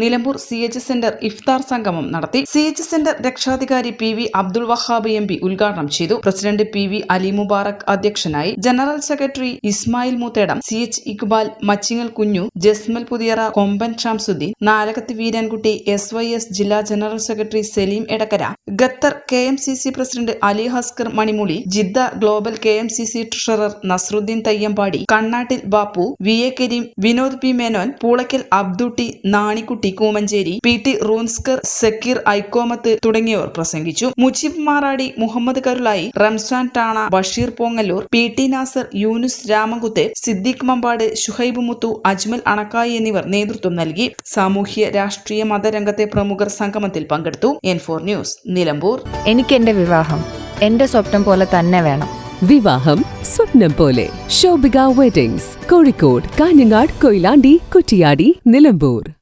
Nilambur C H centre ഇഫ്താർ സംഗമം നടത്തി. C H centre രക്ഷാധികാരി P V Abdul Wahab M P ഉദ്ഘാടനം ചെയ്തു. President P V Ali Mubarak അധ്യക്ഷനായി general secretary Ismail Muthedam C H Iqbal Machingal Kunju Jasmal Puthiyara Komban Shamsudheen Nalakath Veerankutty S Y S ജില്ലാ general secretary Saleem Edakkara Qatar K M C C president Ali Haskar Manimooli Jeddah global K M C C treasurer Nasarudheen Thayyambadi Kannattil Bappu V A Kareem Vinod P Menon Poolakkal Abdutty Nanikutty Koomancheri P T റൂൻസ്കർ Zakir Aikkomath തുടങ്ങിയവർ പ്രസംഗിച്ചു. മുജീബ് മാറാടി മുഹമ്മദ് കരുളായി റംസാൻ ടാണ Basheer Pongallur P T Nasar Yunus രാമകുത്തെ സിദ്ദീഖ് മമ്പാട് ഷുഹൈബ് മുത്തു അജ്മൽ അണക്കായി എന്നിവർ നേതൃത്വം നൽകി. സാമൂഹ്യ രാഷ്ട്രീയ മതരംഗത്തെ പ്രമുഖർ സംഗമത്തിൽ പങ്കെടുത്തു. N four news Nilambur. എനിക്ക് എന്റെ വിവാഹം എന്റെ സ്വപ്നം പോലെ തന്നെ വേണം. വിവാഹം സ്വപ്നം പോലെ. ശോഭിക വെഡിങ്സ് കോഴിക്കോട് കാഞ്ഞങ്ങാട് കൊയിലാണ്ടി കുറ്റിയാടി നിലമ്പൂർ.